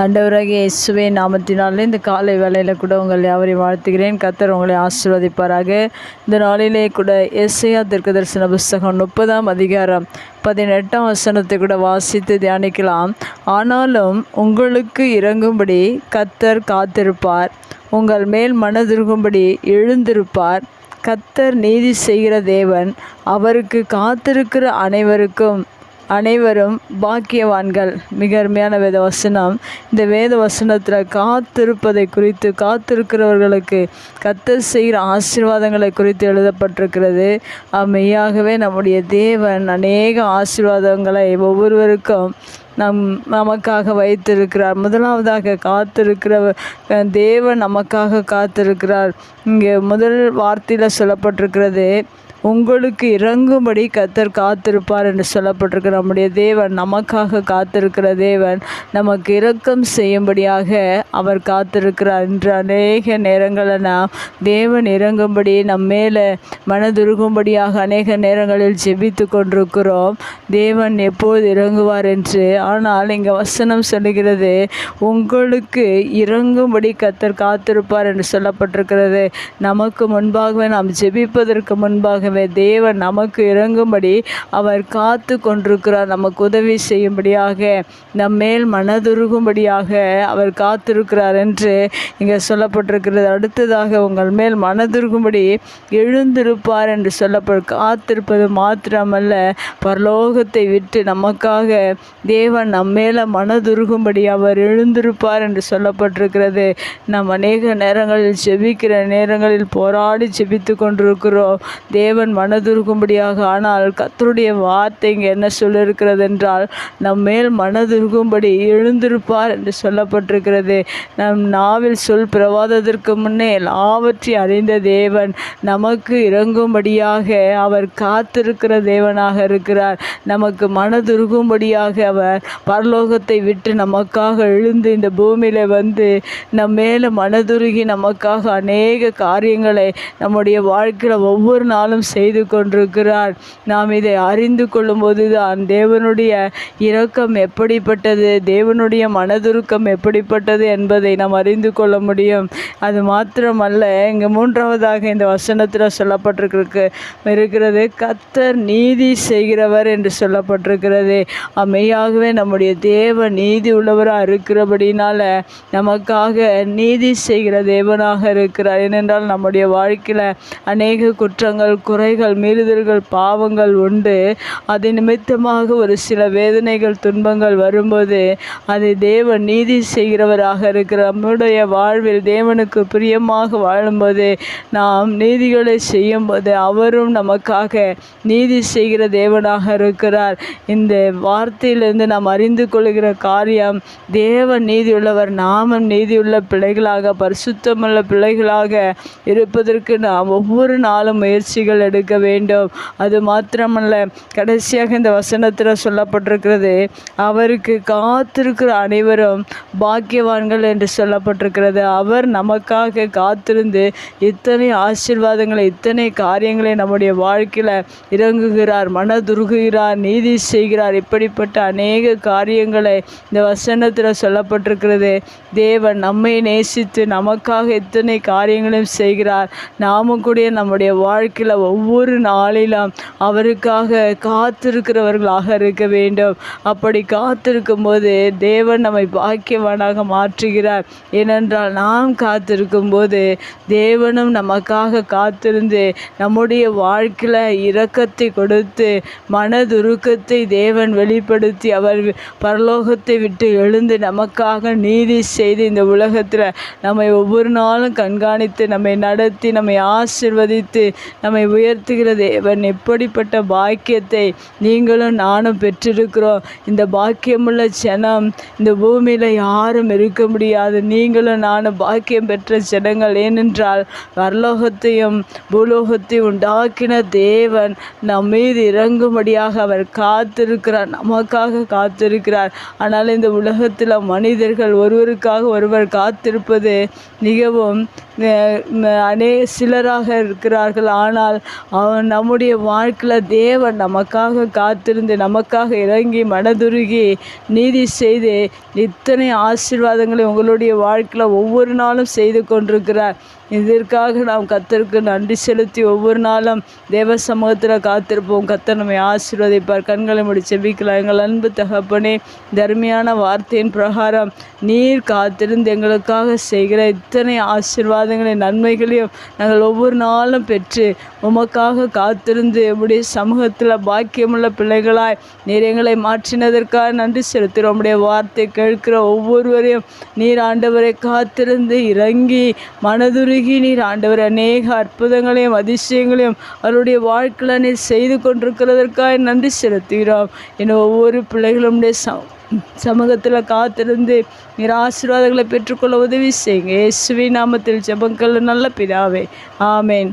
ஆண்டவராகிய இயேசுவே நாமத்தினாலே இந்த காலை வேலையில் கூட உங்களை அவரை வாழ்த்துகிறேன். கத்தர் உங்களை ஆசீர்வதிப்பாராக. இந்த நாளிலே கூட எஸ்ஐயா தீர்க்க தரிசன புஸ்தகம் முப்பதாம் அதிகாரம் பதினெட்டாம் வசனத்தை கூட வாசித்து தியானிக்கலாம். ஆனாலும் உங்களுக்கு இறங்கும்படி கத்தர் காத்திருப்பார். உங்கள் மேல் மனதிருக்கும்படி எழுந்திருப்பார். கத்தர் நீதி செய்கிற தேவன் அவருக்கு காத்திருக்கிற அனைவருக்கும் அனைவரும் பாக்கியவான்கள். மிக அருமையான வேத வசனம் இந்த வேத வசனத்தில் காத்திருப்பதை குறித்து காத்திருக்கிறவர்களுக்கு கத்த செய்கிற ஆசீர்வாதங்களை குறித்து எழுதப்பட்டிருக்கிறது. மெய்யாகவே நம்முடைய தேவன் அநேக ஆசீர்வாதங்களை ஒவ்வொருவருக்கும் நம் நமக்காக வைத்திருக்கிறார். முதலாவதாக காத்திருக்கிற தேவன் நமக்காக காத்திருக்கிறார். இங்கே முதல் வார்த்தையில் சொல்லப்பட்டிருக்கிறது உங்களுக்கு இறங்கும்படி கத்தர் காத்திருப்பார் என்று சொல்லப்பட்டிருக்க. நம்முடைய தேவன் நமக்காக காத்திருக்கிற தேவன் நமக்கு இரக்கம் செய்யும்படியாக அவர் காத்திருக்கிறார். என்று அநேக நேரங்களில் நாம் தேவன் இறங்கும்படி நம் மேலே மனதுருகும்படியாக அநேக நேரங்களில் ஜெபித்து கொண்டிருக்கிறோம். தேவன் எப்போது இறங்குவார் என்று ஆனால் இங்கே வசனம் சொல்லுகிறது உங்களுக்கு இறங்கும்படி கத்தர் காத்திருப்பார் என்று சொல்லப்பட்டிருக்கிறது. நமக்கு முன்பாகவே நாம் ஜெபிப்பதற்கு முன்பாக ஆகவே தேவன் நமக்கு இறங்கும்படி அவர் காத்து கொண்டிருக்கிறார். நமக்கு உதவி செய்யும்படியாக நம் மேல் மனதுருகும்படியாக அவர் காத்திருக்கிறார் என்று இங்கே சொல்லப்பட்டிருக்கிறது. அடுத்ததாக உங்கள் மேல் மனதுருகும்படி எழுந்திருப்பார் என்று சொல்லப்படு காத்திருப்பது மாத்திரமல்ல பரலோகத்தை விட்டு நமக்காக தேவன் நம்மேல மனதுருகும்படி அவர் எழுந்திருப்பார் என்று சொல்லப்பட்டிருக்கிறது. நம் அநேக நேரங்களில் செபிக்கிற நேரங்களில் போராடி செபித்து கொண்டிருக்கிறோம். தேவன் ஒருவன் மனதுருகும்படியாக ஆனால் கத்தருடைய வார்த்தை இங்கே என்ன சொல்லியிருக்கிறது என்றால் நம் மேல் மனதுருகும்படி எழுந்திருப்பார் என்று சொல்லப்பட்டிருக்கிறது. நம் நாவில் சொல் பிரவாதத்திற்கு முன்னே எல்லாவற்றை அறிந்த தேவன் நமக்கு இறங்கும்படியாக அவர் காத்திருக்கிற தேவனாக இருக்கிறார். நமக்கு மனதுருகும்படியாக அவர் பரலோகத்தை விட்டு நமக்காக எழுந்து இந்த பூமியில் வந்து நம் மேலே மனதுருகி நமக்காக அநேக காரியங்களை நம்முடைய வாழ்க்கையில் ஒவ்வொரு நாளும் செய்து கொண்டிருக்கிறார். நாம் இதை அறிந்து கொள்ளும்போது தான் தேவனுடைய இரக்கம் எப்படிப்பட்டது தேவனுடைய மனதுருக்கம் எப்படிப்பட்டது என்பதை நாம் அறிந்து கொள்ள முடியும். அது மாத்திரமல்ல இங்கே மூன்றாவதாக இந்த வசனத்தில் சொல்லப்பட்டிருக்கு. இருக்கிறது கத்தர் நீதி செய்கிறவர் என்று சொல்லப்பட்டிருக்கிறது. அம்மையாகவே நம்முடைய தேவ நீதி உள்ளவராக இருக்கிறபடினால நமக்காக நீதி செய்கிற தேவனாக இருக்கிறார். ஏனென்றால் நம்முடைய வாழ்க்கையில் அநேக குற்றங்கள் குறைகள் மீறுதல்கள் பாவங்கள் உண்டு. அது நிமித்தமாக ஒரு சில வேதனைகள் துன்பங்கள் வரும்போது அதை தேவன் நீதி செய்கிறவராக இருக்கிற நம்முடைய வாழ்வில் தேவனுக்கு பிரியமாக வாழும்போது நாம் நீதிகளை செய்யும்போது அவரும் நமக்காக நீதி செய்கிற தேவனாக இருக்கிறார். இந்த வார்த்தையிலிருந்து நாம் அறிந்து கொள்கிற காரியம் தேவன் நீதியுள்ளவர் நாமும் நீதியுள்ள பிள்ளைகளாக பரிசுத்தமுள்ள பிள்ளைகளாக இருப்பதற்கு நாம் ஒவ்வொரு நாளும் முயற்சிகள் எடுக்க வேண்டும். அது மாத்திரமல்ல கடைசியாக இந்த வசனத்தில் சொல்லப்பட்டிருக்கிறது அவருக்கு காத்திருக்கிற அனைவரும் பாக்கியவான்கள் என்று சொல்லப்பட்டிருக்கிறது. அவர் நமக்காக காத்திருந்து இத்தனை ஆசீர்வாதங்களை இத்தனை காரியங்களை நம்முடைய வாழ்க்கையில் இறங்குகிறார் மனதுருகுகிறார் நீதி செய்கிறார். இப்படிப்பட்ட அநேக காரியங்களை இந்த வசனத்தில் சொல்லப்பட்டிருக்கிறது. தேவன் நம்மை நேசித்து நமக்காக இத்தனை காரியங்களையும் செய்கிறார். நாமும் கூட நம்முடைய வாழ்க்கையில் ஒவ்வொரு நாளிலும் அவருக்காக காத்திருக்கிறவர்களாக இருக்க வேண்டும். அப்படி காத்திருக்கும் போது தேவன் நம்மை பாக்கியவானாக மாற்றுகிறார். ஏனென்றால் நாம் காத்திருக்கும் போது தேவனும் நமக்காக காத்திருந்து நம்முடைய வாழ்க்கையில் இரக்கத்தை கொடுத்து மனதுருக்கத்தை தேவன் வெளிப்படுத்தி அவர் பரலோகத்தை விட்டு எழுந்து நமக்காக நீதி செய்து இந்த உலகத்தில் நம்மை ஒவ்வொரு நாளும் கண்காணித்து நம்மை நடத்தி நம்மை ஆசிர்வதித்து நம்மை உயர்த்துகிற தேவன் எப்படிப்பட்ட பாக்கியத்தை நீங்களும் நானும் பெற்றிருக்கிறோம். இந்த பாக்கியமுள்ள ஜனம் இந்த பூமியில் யாரும் இருக்க முடியாது. நீங்களும் நானும் பாக்கியம் பெற்ற ஜனங்கள். ஏனென்றால் வரலோகத்தையும் பூலோகத்தையும் உண்டாக்கின தேவன் நம் மீது இறங்கும்படியாக அவர் காத்திருக்கிறார். நமக்காக காத்திருக்கிறார். ஆனால் இந்த உலகத்தில் மனிதர்கள் ஒருவருக்காக ஒருவர் காத்திருப்பது மிகவும் அநே சிலராக இருக்கிறார்கள். ஆனால் அவன் நம்முடைய வாழ்க்கையில் தேவன் நமக்காக காத்திருந்து நமக்காக இறங்கி மனதுருகி நீதி செய்து இத்தனை ஆசீர்வாதங்களை உங்களுடைய வாழ்க்கையில் ஒவ்வொரு நாளும் செய்து கொண்டிருக்கிறார். இதற்காக நாம் கத்தருக்கு நன்றி செலுத்தி ஒவ்வொரு நாளும் தேவ சமூகத்தில் காத்திருப்போம். கத்தர் நம்மை ஆசீர்வதிப்பார். கண்களை முடி செபிக்கலாம். எங்கள் அன்பு தகப்பனே தர்மையான வார்த்தையின் பிரகாரம் நீர் காத்திருந்து எங்களுக்காக செய்கிற இத்தனை ஆசீர்வாதங்களையும் நன்மைகளையும் நாங்கள் ஒவ்வொரு நாளும் பெற்று உமக்காக காத்திருந்து உம்முடைய சமூகத்தில் பாக்கியமுள்ள பிள்ளைகளாய் நீர் எங்களை மாற்றினதற்காக நன்றி செலுத்துகிறோம். உடைய வார்த்தை கேட்கிற ஒவ்வொருவரையும் நீர் ஆண்டவரை காத்திருந்து இறங்கி மனதுருகி நீர் ஆண்டவர் அநேக அற்புதங்களையும் அதிசயங்களையும் அவருடைய வாழ்க்கையில் நீர் செய்து கொண்டிருக்கிறதற்காக நன்றி செலுத்துகிறோம். என ஒவ்வொரு பிள்ளைகளும் ச சமூகத்தில் காத்திருந்து நீர் ஆசீர்வாதங்களை பெற்றுக்கொள்ள உதவி செய்யுங்க. இயேசுவி நாமத்தில் ஜபங்கள் நல்ல பிதாவே. ஆமேன்.